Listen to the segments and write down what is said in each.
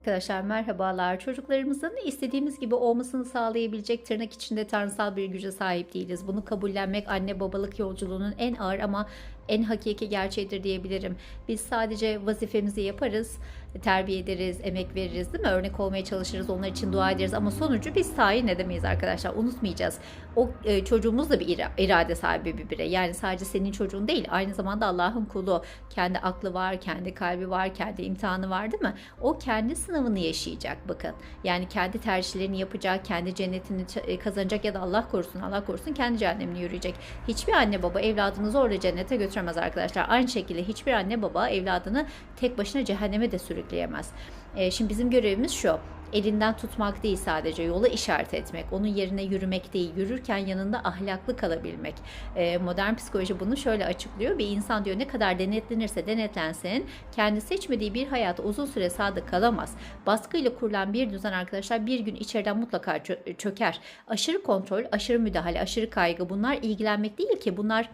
Arkadaşlar merhabalar. Çocuklarımızın istediğimiz gibi olmasını sağlayabilecek tırnak içinde tanrısal bir güce sahip değiliz. Bunu kabullenmek anne babalık yolculuğunun en ağır ama en hakiki gerçeğidir diyebilirim. Biz sadece vazifemizi yaparız, terbiye ederiz, emek veririz değil mi? Örnek olmaya çalışırız, onlar için dua ederiz ama sonucu biz tayin edemeyiz arkadaşlar. Unutmayacağız. O e, çocuğumuz da bir ira- irade sahibi bir birey. Yani sadece senin çocuğun değil, aynı zamanda Allah'ın kulu. Kendi aklı var, kendi kalbi var, kendi imtihanı var değil mi? O kendi sınavını yaşayacak bakın. Yani kendi tercihlerini yapacak, kendi cennetini e, kazanacak ya da Allah korusun, Allah korusun kendi cehennemini yürüyecek. Hiçbir anne baba evladını zorla cennete götüremez arkadaşlar. Aynı şekilde hiçbir anne baba evladını tek başına cehenneme de sürükleyemez. E, şimdi bizim görevimiz şu. Elinden tutmak değil sadece yolu işaret etmek, onun yerine yürümek değil, yürürken yanında ahlaklı kalabilmek. E, modern psikoloji bunu şöyle açıklıyor. Bir insan diyor ne kadar denetlenirse denetlensin kendi seçmediği bir hayata uzun süre sadık kalamaz. Baskıyla kurulan bir düzen arkadaşlar bir gün içeriden mutlaka çö- çöker. Aşırı kontrol, aşırı müdahale, aşırı kaygı bunlar ilgilenmek değil ki bunlar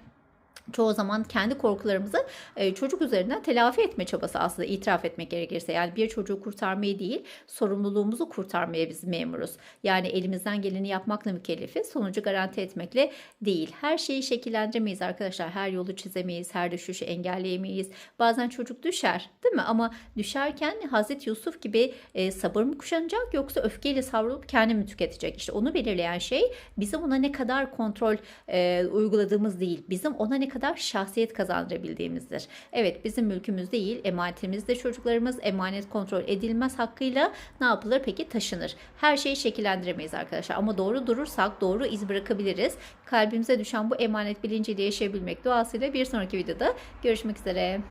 çoğu zaman kendi korkularımızı e, çocuk üzerinden telafi etme çabası aslında itiraf etmek gerekirse. Yani bir çocuğu kurtarmayı değil sorumluluğumuzu kurtarmaya biz memuruz. Yani elimizden geleni yapmakla mükellefiz. Sonucu garanti etmekle değil. Her şeyi şekillendiremeyiz arkadaşlar. Her yolu çizemeyiz. Her düşüşü engelleyemeyiz. Bazen çocuk düşer değil mi? Ama düşerken Hazreti Yusuf gibi e, sabır mı kuşanacak yoksa öfkeyle savrulup kendini mi tüketecek? İşte onu belirleyen şey bizim ona ne kadar kontrol e, uyguladığımız değil. Bizim ona ne kadar şahsiyet kazandırabildiğimizdir. Evet bizim mülkümüz değil, emanetimiz de çocuklarımız emanet kontrol edilmez hakkıyla ne yapılır peki taşınır. Her şeyi şekillendiremeyiz arkadaşlar ama doğru durursak doğru iz bırakabiliriz. Kalbimize düşen bu emanet bilinciyle yaşayabilmek duasıyla bir sonraki videoda görüşmek üzere.